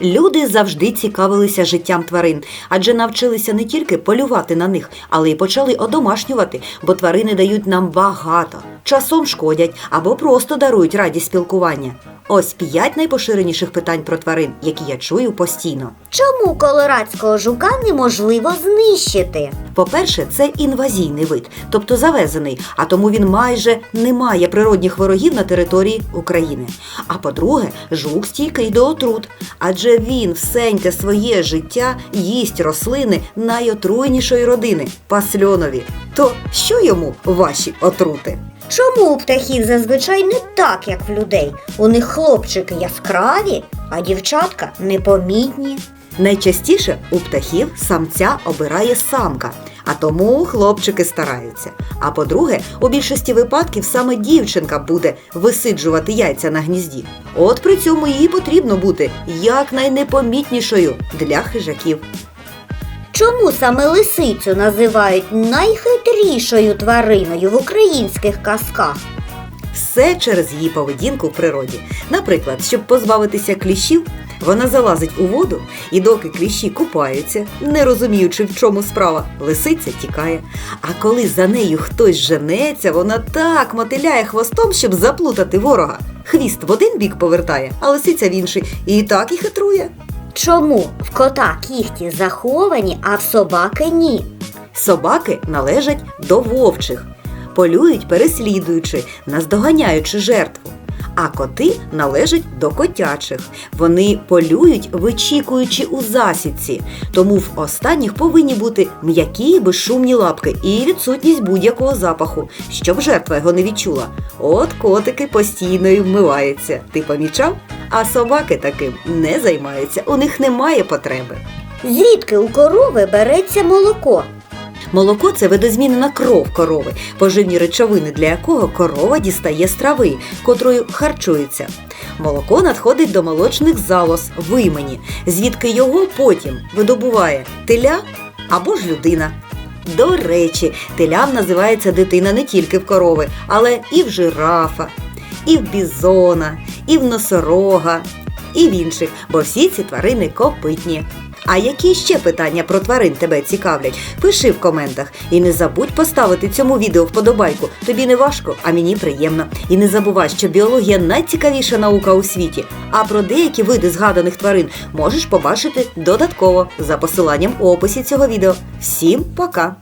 Люди завжди цікавилися життям тварин, адже навчилися не тільки полювати на них, але й почали одомашнювати, бо тварини дають нам багато, часом шкодять або просто дарують радість спілкування. Ось п'ять найпоширеніших питань про тварин, які я чую постійно. Чому колорадського жука неможливо знищити? По-перше, це інвазійний вид, тобто завезений, а тому він майже не має природних ворогів на території України. А по-друге, жук стійкий до отрут, адже він всеньке своє життя їсть рослини найотруйнішої родини пасльонові. То що йому ваші отрути? Чому у птахів зазвичай не так, як в людей? У них хлопчики яскраві, а дівчатка непомітні. Найчастіше у птахів самця обирає самка, а тому хлопчики стараються. А по-друге, у більшості випадків саме дівчинка буде висиджувати яйця на гнізді. От при цьому їй потрібно бути якнайнепомітнішою для хижаків. Чому саме лисицю називають найхитрішою твариною в українських казках? Все через її поведінку в природі. Наприклад, щоб позбавитися кліщів, вона залазить у воду, і доки кліщі купаються, не розуміючи, в чому справа, лисиця тікає. А коли за нею хтось женеться, вона так мотиляє хвостом, щоб заплутати ворога. Хвіст в один бік повертає, а лисиця в інший, і так і хитрує. Чому в кота кігті заховані, а в собаки ні? Собаки належать до вовчих, полюють переслідуючи, наздоганяючи жертву. А коти належать до котячих. Вони полюють, вичікуючи у засідці. Тому в останніх повинні бути м'які безшумні лапки і відсутність будь-якого запаху, щоб жертва його не відчула. От котики постійно і вмиваються. Ти помічав? А собаки таким не займаються, у них немає потреби. Звідки у корови береться молоко? Молоко це видозмінена кров корови, поживні речовини для якого корова дістає з трави, котрою харчується. Молоко надходить до молочних залоз вимені, звідки його потім видобуває теля або ж людина. До речі, телям називається дитина не тільки в корови, але і в жирафа, і в бізона, і в носорога, і в інших, бо всі ці тварини копитні. А які ще питання про тварин тебе цікавлять? Пиши в коментах і не забудь поставити цьому відео вподобайку. Тобі не важко, а мені приємно. І не забувай, що біологія найцікавіша наука у світі. А про деякі види згаданих тварин можеш побачити додатково за посиланням у описі цього відео. Всім пока!